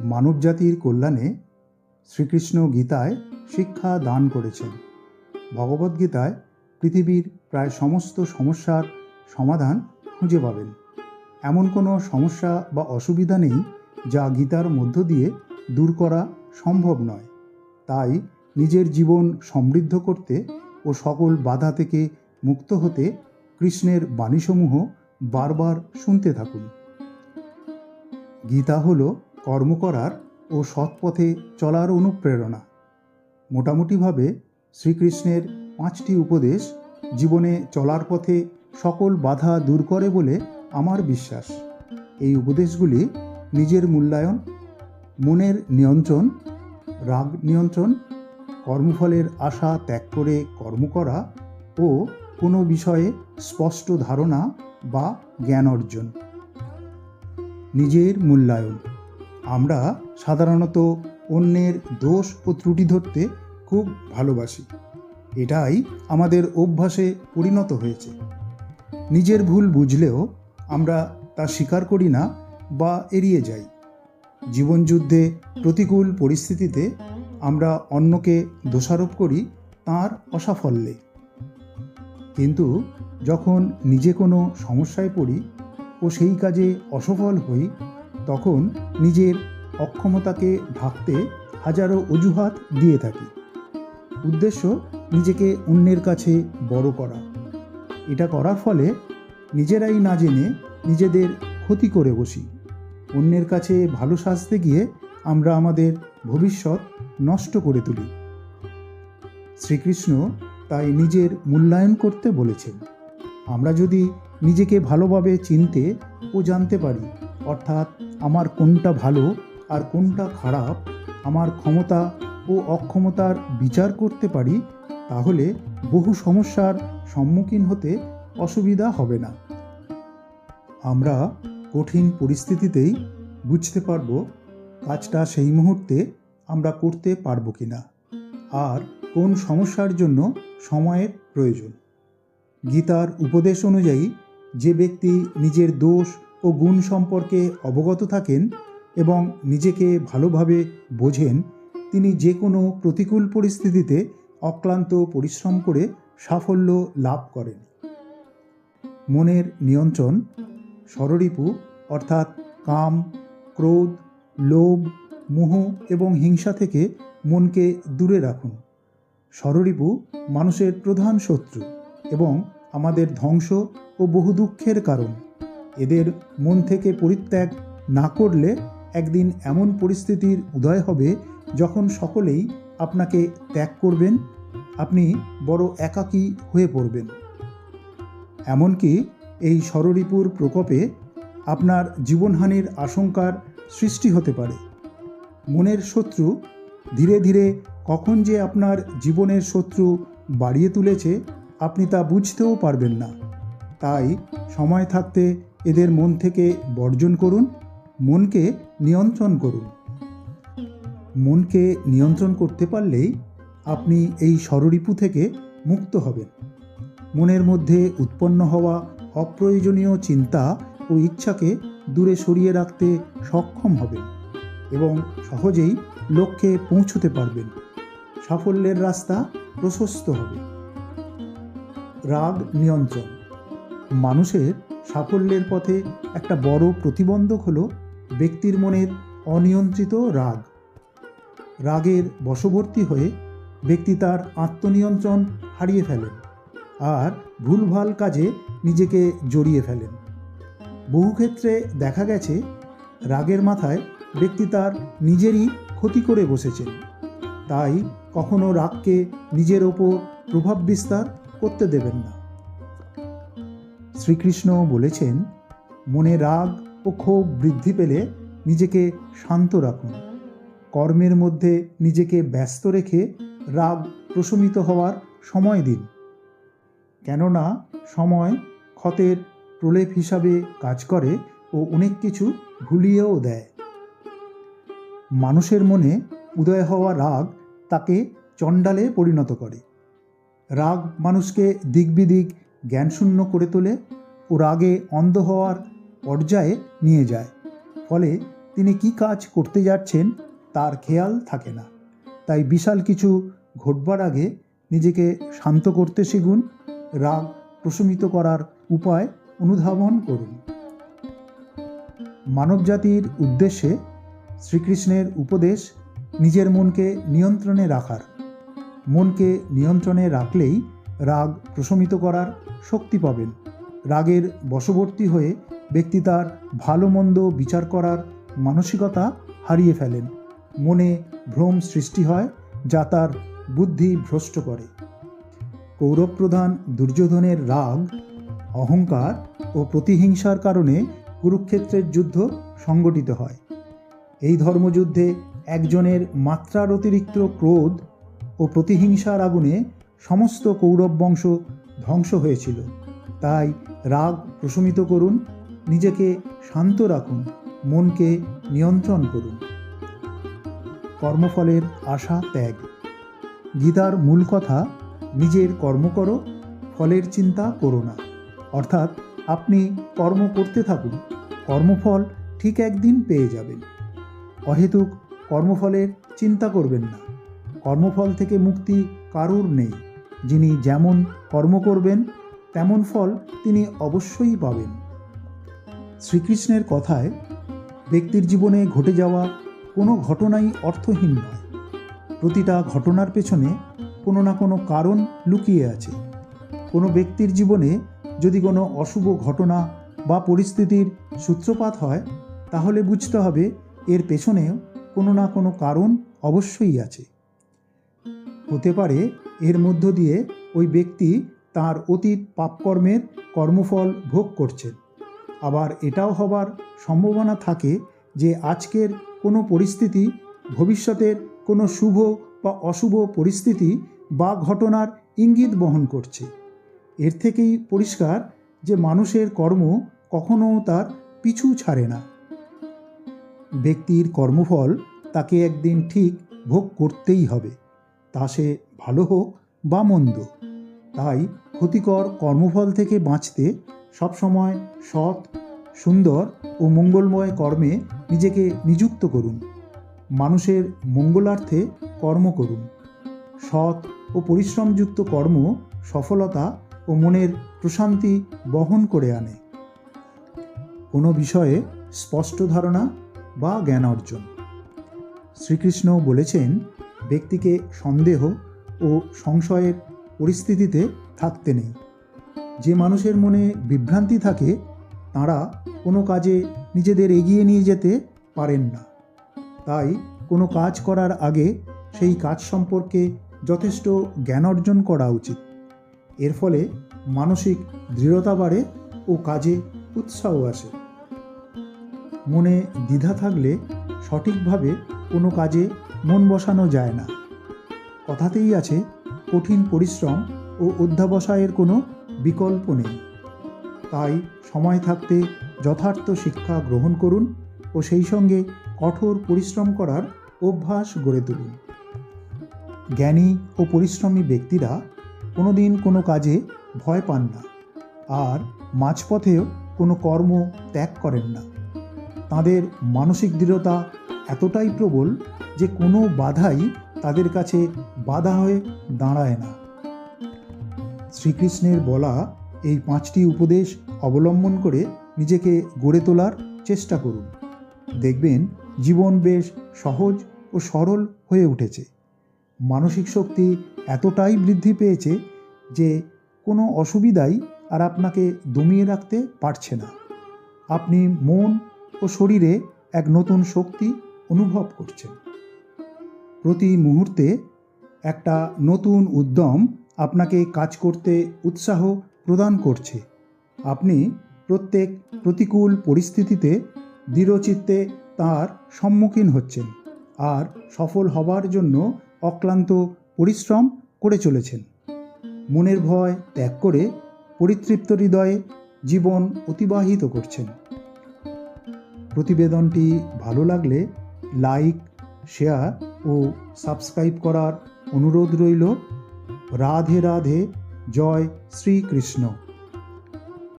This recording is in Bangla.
মানবজাতির কল্যাণে শ্রীকৃষ্ণ গীতায় শিক্ষা দান করেছেন। ভগবদ্গীতায় পৃথিবীর প্রায় সমস্ত সমস্যার সমাধান খুঁজে পাবেন। এমন কোনো সমস্যা বা অসুবিধা নেই যা গীতার মধ্য দিয়ে দূর করা সম্ভব নয়। তাই নিজের জীবন সমৃদ্ধ করতে ও সকল বাধা থেকে মুক্ত হতে কৃষ্ণের বাণীসমূহ বারবার শুনতে থাকুন। গীতা হল কর্ম করার ও সৎপথে চলার অনুপ্রেরণা। মোটামুটিভাবে শ্রীকৃষ্ণের পাঁচটি উপদেশ জীবনে চলার পথে সকল বাধা দূর করে বলে আমার বিশ্বাস। এই উপদেশগুলি নিজের মূল্যায়ন, মনের নিয়ন্ত্রণ, রাগ নিয়ন্ত্রণ, কর্মফলের আশা ত্যাগ করে কর্ম করা ও কোনো বিষয়ে স্পষ্ট ধারণা বা জ্ঞান অর্জন। নিজের মূল্যায়ন। আমরা সাধারণত অন্যের দোষ ও ত্রুটি ধরতে খুব ভালোবাসি। এটাই আমাদের অভ্যাসে পরিণত হয়েছে। নিজের ভুল বুঝলেও আমরা তা স্বীকার করি না বা এড়িয়ে যাই। জীবনযুদ্ধে প্রতিকূল পরিস্থিতিতে আমরা অন্যকে দোষারোপ করি তার অসাফল্যে। কিন্তু যখন নিজে কোনো সমস্যায় পড়ি ও সেই কাজে অসফল হই তখন নিজের অক্ষমতাকে ঢাকতে হাজারো অজুহাত দিয়ে থাকি। উদ্দেশ্য, নিজেকে অন্যের কাছে বড় করা। এটা করার ফলে নিজেরাই না জেনে নিজেদের ক্ষতি করে বসি। অন্যের কাছে ভালো সাজতে গিয়ে আমরা আমাদের ভবিষ্যৎ নষ্ট করে তুলি। শ্রীকৃষ্ণ তাই নিজের মূল্যায়ন করতে বলেছেন। আমরা যদি নিজেকে ভালোভাবে চিনতে ও জানতে পারি অর্থাৎ আমার কোনটা ভালো আর কোনটা খারাপ, আমার ক্ষমতা ও অক্ষমতার বিচার করতে পারি, তাহলে বহু সমস্যার সম্মুখীন হতে অসুবিধা হবে না। আমরা কঠিন পরিস্থিতিতেই বুঝতে পারব কাজটা সেই মুহূর্তে আমরা করতে পারব কি না আর কোন সমস্যার জন্য সময়ের প্রয়োজন। গীতার উপদেশ অনুযায়ী যে ব্যক্তি নিজের দোষ ও গুণ সম্পর্কে অবগত থাকেন এবং নিজেকে ভালোভাবে বোঝেন, তিনি যে কোনো প্রতিকূল পরিস্থিতিতে অক্লান্ত পরিশ্রম করে সাফল্য লাভ করেন। মনের নিয়ন্ত্রণ ষড়রিপু অর্থাৎ কাম, ক্রোধ, লোভ, মোহ এবং হিংসা থেকে মনকে দূরে রাখুন। ষড়রিপু মানুষের প্রধান শত্রু এবং আমাদের ধ্বংস ও বহু দুঃখের কারণ। এদের মন থেকে পরিত্যাগ না করলে একদিন এমন পরিস্থিতির উদয় হবে যখন সকলেই আপনাকে ত্যাগ করবেন, আপনি বড় একাকী হয়ে পড়বেন। এমনকি এই ষড়রিপুর প্রকোপে আপনার জীবনহানির আশঙ্কার সৃষ্টি হতে পারে। মনের শত্রু ধীরে ধীরে কখন যে আপনার জীবনের শত্রু বাড়িয়ে তুলেছে, আপনি তা বুঝতেও পারবেন না। তাই সময় থাকতে এদের মন থেকে বর্জন করুন, মনকে নিয়ন্ত্রণ করুন। মনকে নিয়ন্ত্রণ করতে পারলেই আপনি এই ষড়রিপু থেকে মুক্ত হবেন। মনের মধ্যে উৎপন্ন হওয়া অপ্রয়োজনীয় চিন্তা ও ইচ্ছাকে দূরে সরিয়ে রাখতে সক্ষম হবেন এবং সহজেই লক্ষ্যে পৌঁছতে পারবেন। সাফল্যের রাস্তা প্রশস্ত হবে। রাগ নিয়ন্ত্রণ। মানুষের সাফল্যের পথে একটা বড় প্রতিবন্ধক হলো ব্যক্তির মনের অনিয়ন্ত্রিত রাগ। রাগের বশবর্তী হয়ে ব্যক্তি তার আত্মনিয়ন্ত্রণ হারিয়ে ফেলেন আর ভুলভাল কাজে নিজেকে জড়িয়ে ফেলেন। বহু ক্ষেত্রে দেখা গেছে রাগের মাথায় ব্যক্তি তার নিজেরই ক্ষতি করে বসেছেন। তাই কখনো রাগকে নিজের ওপর প্রভাব বিস্তার করতে দেবেন না। শ্রীকৃষ্ণ বলেছেন, মনে রাগ ও ক্ষোভ বৃদ্ধি পেলে নিজেকে শান্ত রাখুন। কর্মের মধ্যে নিজেকে ব্যস্ত রেখে রাগ প্রশমিত হওয়ার সময় দিন। কেননা সময় ক্ষতের প্রলেপ হিসাবে কাজ করে ও অনেক কিছু ভুলিয়েও দেয়। মানুষের মনে উদয় হওয়া রাগ তাকে চণ্ডালে পরিণত করে। রাগ মানুষকে দিকবিদিক জ্ঞানশূন্য করে তোলে ও রাগে অন্ধ হওয়ার পর্যায়ে নিয়ে যায়। ফলে তিনি কি কাজ করতে যাচ্ছেন তার খেয়াল থাকে না। তাই বিশাল কিছু ঘটবার আগে নিজেকে শান্ত করতে শিখুন রাগ প্রশমিত করার উপায় অনুধাবন করুন। মানবজাতির উদ্দেশ্যে শ্রীকৃষ্ণের উপদেশ নিজের মনকে নিয়ন্ত্রণে রাখার। মনকে নিয়ন্ত্রণে রাখলেই রাগ প্রশমিত করার শক্তি পাবেন। রাগের বশবর্তী হয়ে ব্যক্তি তার ভালো মন্দ বিচার করার মানসিকতা হারিয়ে ফেলেন। মনে ভ্রম সৃষ্টি হয় যা তার বুদ্ধি ভ্রষ্ট করে। কৌরবপ্রধান দুর্যোধনের রাগ, অহংকার ও প্রতিহিংসার কারণে কুরুক্ষেত্রের যুদ্ধ সংগঠিত হয়। এই ধর্মযুদ্ধে একজনের মাত্রার অতিরিক্ত ক্রোধ ও প্রতিহিংসার আগুনে সমস্ত কৌরব বংশ ধ্বংস হয়েছিল। তাই রাগ প্রশমিত করুন, নিজেকে শান্ত রাখুন, মনকে নিয়ন্ত্রণ করুন। কর্মফলের আশা ত্যাগ। গীতার মূল কথা, নিজের কর্ম করো, ফলের চিন্তা করো না। অর্থাৎ আপনি কর্ম করতে থাকুন, কর্মফল ঠিক একদিন পেয়ে যাবেন। অহেতুক কর্মফলের চিন্তা করবেন না। কর্মফল থেকে মুক্তি কারুর নেই। যিনি যেমন কর্ম করবেন, তেমন ফল তিনি অবশ্যই পাবেন। শ্রীকৃষ্ণের কথায়, ব্যক্তির জীবনে ঘটে যাওয়া কোনো ঘটনাই অর্থহীন নয়। প্রতিটা ঘটনার পেছনে কোনো না কোনো কারণ লুকিয়ে আছে। কোনো ব্যক্তির জীবনে যদি কোনো অশুভ ঘটনা বা পরিস্থিতির সূত্রপাত হয়, তাহলে বুঝতে হবে এর পেছনেও কোনো না কোনো কারণ অবশ্যই আছে। হতে পারে, এর মধ্য দিয়ে ওই ব্যক্তি তার অতীত পাপকর্মের কর্মফল ভোগ করছেন আবার এটাও হবার সম্ভাবনা থাকে যে আজকের কোনো পরিস্থিতি, ভবিষ্যতের কোনো শুভ বা অশুভ পরিস্থিতি বা ঘটনার ইঙ্গিত বহন করছে। এর থেকেই পরিষ্কার যে মানুষের কর্ম কখনও তার পিছু ছাড়ে না। ব্যক্তির কর্মফল তাকে একদিন ঠিক ভোগ করতেই হবে। তা সে ভালো হোক বা মন্দ, তাই ক্ষতিকর কর্মফল থেকে বাঁচতে সবসময় সৎ, সুন্দর ও মঙ্গলময় কর্মে নিজেকে নিযুক্ত করুন। মানুষের মঙ্গলার্থে কর্ম করুন। সৎ ও পরিশ্রমযুক্ত কর্ম সফলতা ও মনের প্রশান্তি বহন করে আনে। কোনো বিষয়ে স্পষ্ট ধারণা বা জ্ঞান অর্জন। শ্রীকৃষ্ণ বলেছেন ব্যক্তিকে সন্দেহ ও সংশয়ের পরিস্থিতিতে থাকতে নেই। যে মানুষের মনে বিভ্রান্তি থাকে, তাঁরা কোনো কাজে নিজেদের এগিয়ে নিয়ে যেতে পারেন না। তাই কোনো কাজ করার আগে সেই কাজ সম্পর্কে যথেষ্ট জ্ঞান অর্জন করা উচিত। এর ফলে মানসিক দৃঢ়তা বাড়ে ও কাজে উৎসাহ আসে। মনে দ্বিধা থাকলে সঠিকভাবে কোনো কাজে মন বসানো যায় না। কথাতেই আছে, কঠিন পরিশ্রম ও অধ্যাবসায়ের কোনো বিকল্প নেই। তাই সময় থাকতে যথার্থ শিক্ষা গ্রহণ করুন ও সেই সঙ্গে কঠোর পরিশ্রম করার অভ্যাস গড়ে তুলুন। জ্ঞানী ও পরিশ্রমী ব্যক্তিরা কোনো দিন কোনো কাজে ভয় পান না আর মাঝপথেও কোনো কর্ম ত্যাগ করেন না। তাদের মানসিক দৃঢ়তা এতটাই প্রবল যে কোনো বাধাই তাদের কাছে বাধা হয়ে দাঁড়ায় না। শ্রীকৃষ্ণের বলা এই পাঁচটি উপদেশ অবলম্বন করে নিজেকে গড়ে তোলার চেষ্টা করুন। দেখবেন জীবন বেশ সহজ ও সরল হয়ে উঠেছে। মানসিক শক্তি এতটাই বৃদ্ধি পেয়েছে যে কোনো অসুবিধাই আর আপনাকে দমিয়ে রাখতে পারছে না। আপনি মন ও শরীরে এক নতুন শক্তি অনুভব করছেন প্রতি মুহূর্তে একটা নতুন উদ্যম আপনাকে কাজ করতে উৎসাহ প্রদান করছে। আপনি প্রত্যেক প্রতিকূল পরিস্থিতিতে দৃঢ়চিত্তে তার সম্মুখীন হচ্ছেন আর সফল হবার জন্য অক্লান্ত পরিশ্রম করে চলেছেন। মনের ভয় ত্যাগ করে পরিতৃপ্ত হৃদয়ে জীবন অতিবাহিত করছেন। প্রতিবেদনটি ভালো লাগলে লাইক শেয়ার ও সাবস্ক্রাইব করার অনুরোধ রইল। রাধে রাধে জয় শ্রীকৃষ্ণ।